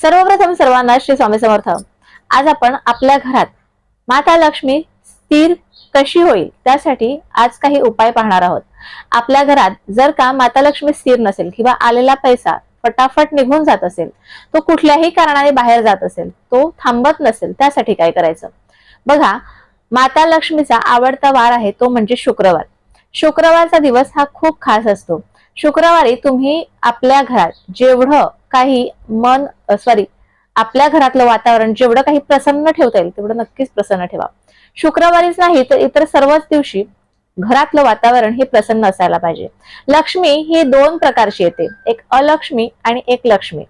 सर्वप्रथम सर्वांना श्री स्वामी समर्थ. आज आपण आपल्या घरात माता लक्ष्मी स्थिर कशी होईल त्यासाठी आज काही उपाय पाहणार आहोत. आपल्या घरात जर का माता लक्ष्मी स्थिर नसेल किंवा आलेला पैसा फटाफट निघून जात असेल तो कुठल्याही कारणाने बाहेर जात असेल तो थांबत नसेल त्यासाठी काय करायचं? बघा माता लक्ष्मीचा आवडता वार आहे तो म्हणजे शुक्रवार. शुक्रवारचा दिवस हा खूप खास असतो. शुक्रवारी तुम्ही आपल्या घरात जेवढं काही मन सॉरी आपल्या घरातलं वातावरण जेवढं काही प्रसन्न ठेवता येईल तेवढं नक्कीच प्रसन्न ठेवा. शुक्रवारीच नाही तर इतर सर्वच दिवशी घरातलं वातावरण हे प्रसन्न असायला पाहिजे. लक्ष्मी ही दोन प्रकारची येते एक अलक्ष्मी आणि एक लक्ष्मी.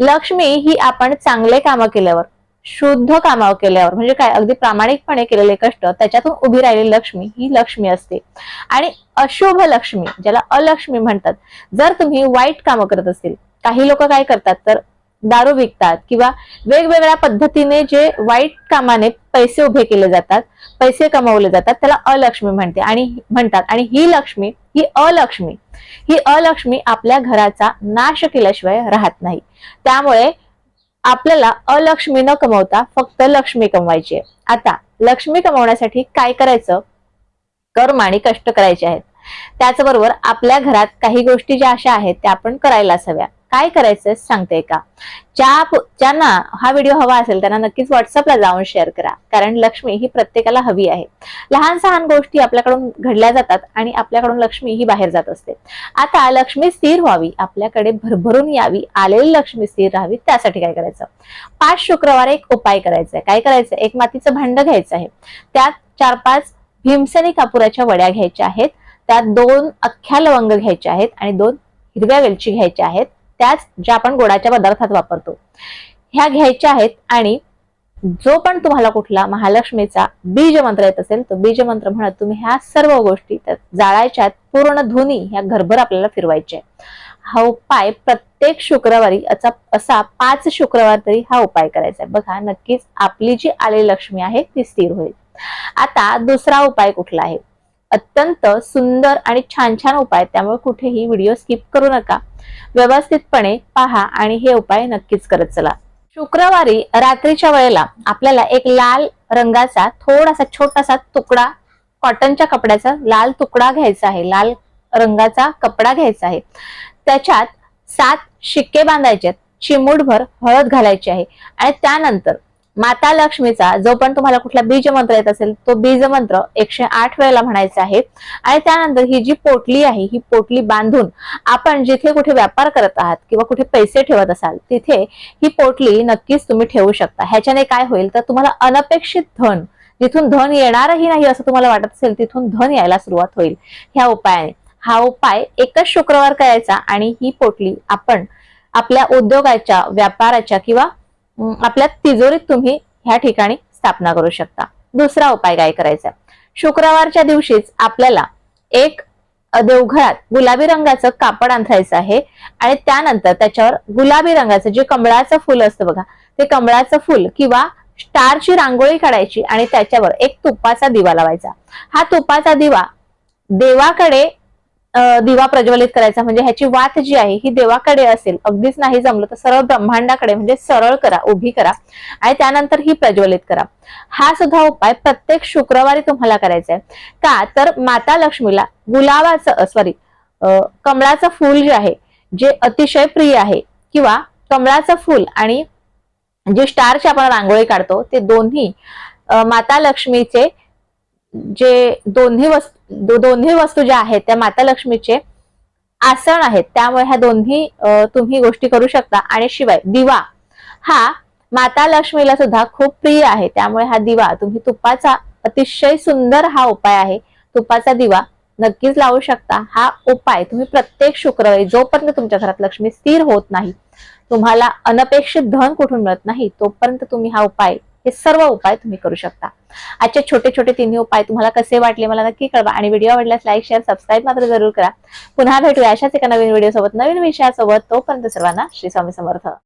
लक्ष्मी ही आपण चांगले कामं केल्यावर शुद्ध कामं केल्यावर म्हणजे काय अगदी प्रामाणिकपणे केलेले कष्ट त्याच्यातून उभी राहिलेली लक्ष्मी ही लक्ष्मी असते. आणि अशुभ लक्ष्मी ज्याला अलक्ष्मी म्हणतात जर तुम्ही वाईट कामं करत असतील काही लोक काय करतात तर दारू विकतात किंवा वेगवेगळ्या पद्धतीने जे वाईट कामाने पैसे उभे केले जातात पैसे कमवले जातात त्याला अलक्ष्मी म्हणते आणि म्हणतात. आणि ही लक्ष्मी ही अलक्ष्मी ही अलक्ष्मी आपल्या घराचा नाश केल्याशिवाय राहत नाही. त्यामुळे आपल्याला अलक्ष्मी न कमवता फक्त लक्ष्मी कमवायची आता लक्ष्मी कमवण्यासाठी काय करायचं? कर्म आणि कष्ट करायचे आहेत. त्याचबरोबर आपल्या घरात काही गोष्टी ज्या अशा आहेत त्या आपण करायलाच हव्या. काय करायचं सांगते का? ज्या ज्यांना हा व्हिडिओ हवा असेल त्यांना नक्कीच व्हॉट्सअपला जाऊन शेअर करा. कारण लक्ष्मी ही प्रत्येकाला हवी आहे. लहान सहान गोष्टी आपल्याकडून घडल्या जातात आणि आपल्याकडून लक्ष्मी ही बाहेर जात असते. आता लक्ष्मी स्थिर व्हावी आपल्याकडे भरभरून यावी आलेली लक्ष्मी स्थिर राहावी त्यासाठी काय करायचं? पाच शुक्रवार एक उपाय करायचा आहे. काय करायचं? एक मातीचं भांड घ्यायचं आहे. त्यात चार पाच भीमसेनी कापुराच्या वड्या घ्यायच्या आहेत. त्यात दोन अख्ख्या लवंग घ्यायच्या आहेत आणि दोन हिरव्या वेलची घ्यायच्या आहेत. त्याच ज्या आपण गोडाच्या पदार्थात वापरतो. ह्या घ्यायच्या आहेत आणि जो पण तुम्हाला कुठला महालक्ष्मीचा बीज मंत्र येत असेल तो बीज मंत्र म्हणत तुम्ही ह्या सर्व गोष्टी त्यात जाळायच्या पूर्ण धुनी ह्या घरभर आपल्याला फिरवायच्या हा उपाय प्रत्येक शुक्रवारी असा असा पाच शुक्रवार तरी हा उपाय करायचा आहे. बघा नक्कीच आपली जी आलेली लक्ष्मी आहे ती स्थिर होईल. आता दुसरा उपाय कुठला आहे? अत्यंत सुंदर आणि छान छान उपाय. त्यामुळे कुठेही व्हिडिओ स्किप करू नका. व्यवस्थितपणे पहा आणि हे उपाय नक्कीच करत चला. शुक्रवारी रात्रीच्या वेळेला आपल्याला एक लाल रंगाचा थोडासा छोटासा तुकडा कॉटनच्या कपड्याचा लाल तुकडा घ्यायचा आहे. लाल रंगाचा कपडा घ्यायचा आहे. त्याच्यात सात शिक्के बांधायचे आहेत, चिमूटभर हळद घालायची आहे. आणि त्यानंतर माता लक्ष्मीचा जो पण तुम्हाला कुठला बीज मंत्र येत असेल तो बीज मंत्र एकशे आठ वेळेला म्हणायचा आहे आणि त्यानंतर ही जी पोटली आहे ही पोटली बांधून आपण जिथे कुठे व्यापार करत आहात किंवा कुठे पैसे ठेवत असाल तिथे ही पोटली नक्कीच तुम्ही ठेवू शकता. ह्याच्याने काय होईल? तर तुम्हाला अनपेक्षित धन जिथून धन येणारही नाही असं तुम्हाला वाटत असेल तिथून धन यायला सुरुवात होईल. ह्या उपायाने. हा उपाय एकच शुक्रवार करायचा आणि ही पोटली आपण आपल्या उद्योगाच्या व्यापाराच्या किंवा आपल्या तिजोरीत तुम्ही ह्या ठिकाणी स्थापना करू शकता. दुसरा उपाय काय करायचा? शुक्रवारच्या दिवशीच आपल्याला एक देवघरात गुलाबी रंगाचं कापड अंथरायचं आहे आणि त्यानंतर त्याच्यावर गुलाबी रंगाचं जे कमळाचं फुल असतं बघा ते कमळाचं फुल किंवा स्टारची रांगोळी काढायची आणि त्याच्यावर एक तुपाचा दिवा लावायचा. हा तुपाचा दिवा देवाकडे दिवा प्रज्वलित करायचा. म्हणजे ह्याची वात जी आहे ही देवाकडे असेल अगदीच नाही जमलं तर सरळ ब्रह्मांडाकडे म्हणजे सरळ करा उभी करा आणि त्यानंतर ही प्रज्वलित करा. हा सुद्धा उपाय प्रत्येक शुक्रवारी तुम्हाला करायचा आहे का? तर माता लक्ष्मीला गुलाबाचं सॉरी कमळाचं फूल जे आहे जे अतिशय प्रिय आहे किंवा कमळाचं फूल आणि जे स्टारची आपण रांगोळी काढतो ते दोन्ही माता लक्ष्मीचे जे दोन्ही वस्तू दो- दोन्ही वस्तू ज्या आहेत त्या माता लक्ष्मीचे आसन आहेत त्यामुळे ह्या दोन्ही तुम्ही गोष्टी करू शकता. आणि शिवाय दिवा हा माता लक्ष्मीला सुद्धा खूप प्रिय आहे. त्यामुळे हा दिवा तुम्ही तुपाचा अतिशय सुंदर हा उपाय आहे. तुपाचा दिवा नक्कीच लावू शकता. हा उपाय तुम्ही प्रत्येक शुक्रवारी जोपर्यंत तुमच्या घरात लक्ष्मी स्थिर होत नाही तुम्हाला अनपेक्षित धन कुठून मिळत नाही तोपर्यंत तुम्ही हा उपाय हे सर्व उपाय तुम्ही करू शकता. आजचे छोटे छोटे तिन्ही उपाय तुम्हाला कसे वाटले मला नक्की कळवा आणि व्हिडिओ आवडल्यास लाईक शेअर सबस्क्राईब मात्र जरूर करा. पुन्हा भेटूया अशाच एका नवीन व्हिडिओ सोबत नवीन विषयासोबत. तोपर्यंत सर्वांना श्री स्वामी समर्थ.